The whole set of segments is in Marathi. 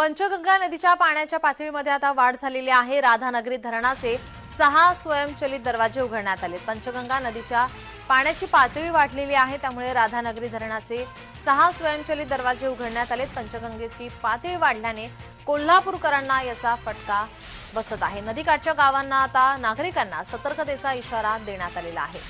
पंचगंगा नदीच्या पाण्याच्या पातळीमध्ये आता वाढ झालेली आहे. राधानगरी धरणाचे सहा स्वयंचलित दरवाजे उघडण्यात आले पंचगंगा नदीच्या पाण्याची पातळी वाढलेली आहे त्यामुळे राधानगरी धरणाचे सहा स्वयंचलित दरवाजे उघडण्यात आले पंचगंगेची पातळी वाढल्याने कोल्हापूरकरांना याचा फटका बसत आहे. नदीकाठच्या गावांना आता नागरिकांना सतर्कतेचा इशारा देण्यात आलेला आहे.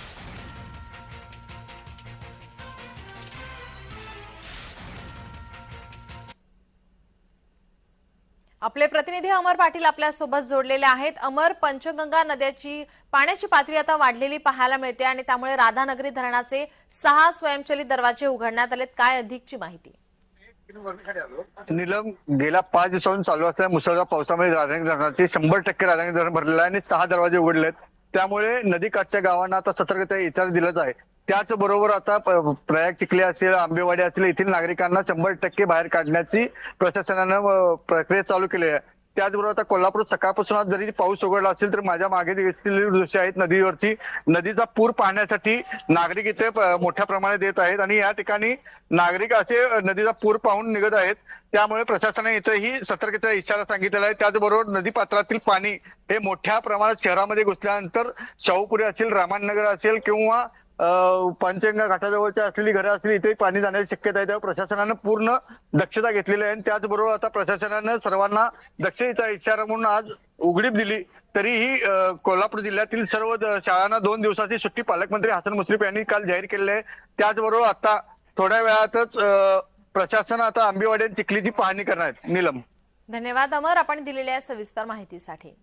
आपले प्रतिनिधी अमर पाटील आपल्यासोबत जोडलेले आहेत. अमर पंचगंगा नद्याची पाण्याची पातळी आता वाढलेली पाहायला मिळते आणि त्यामुळे राधानगरी धरणाचे सहा स्वयंचलित दरवाजे उघडण्यात आलेत. काय अधिकची माहिती? नीलम गेल्या पाच दिवसांपासून चालू असलेल्या मुसळधार पावसामुळे राधानगरी धरणाचे शंभर टक्के राधानगरी धरण भरलेलं आहे आणि सहा दरवाजे उघडलेत. त्यामुळे नदीकाठच्या गावांना आता सतर्कता इशारा दिलाच आहे. त्याचबरोबर आता प्रयाग चिखले असेल आंबेवाडी असेल येथील नागरिकांना शंभर टक्के बाहेर काढण्याची प्रशासनानं प्रक्रिया चालू केली आहे. त्याचबरोबर आता कोल्हापूर सकाळपासून आज जरी पाऊस उघडला असेल तर माझ्या मागे दृश्य आहेत नदीवरची नदीचा पूर पाहण्यासाठी नागरिक इथे मोठ्या प्रमाणात येत आहेत. आणि या ठिकाणी नागरिक असे नदीचा पूर पाहून निघत आहेत. त्यामुळे प्रशासनाने इथेही सतर्कतेचा इशारा सांगितलेला आहे. त्याचबरोबर नदी पात्रातील पाणी हे मोठ्या प्रमाणात शहरामध्ये घुसल्यानंतर शाहूपुरी असेल रामानगर असेल किंवा पांचंगा पंचगंगा घाटाजवळच्या असलेली घरं असली इथे पाणी जाण्याची शक्यता आहे. त्यावर प्रशासनानं पूर्ण दक्षता घेतलेली आहे. आणि त्याचबरोबर आता प्रशासनानं सर्वांना दक्षतेचा इशारा म्हणून आज उघडीप दिली. तरीही कोल्हापूर जिल्ह्यातील सर्व शाळांना दोन दिवसाची सुट्टी पालकमंत्री हसन मुश्रीफ यांनी काल जाहीर केलेली आहे. त्याचबरोबर आता थोड्या वेळातच प्रशासन आता आंबेवाडी आणि चिखलीची पाहणी करणार आहे नीलम. धन्यवाद अमर. आपण दिलेल्या सविस्तर माहितीसाठी.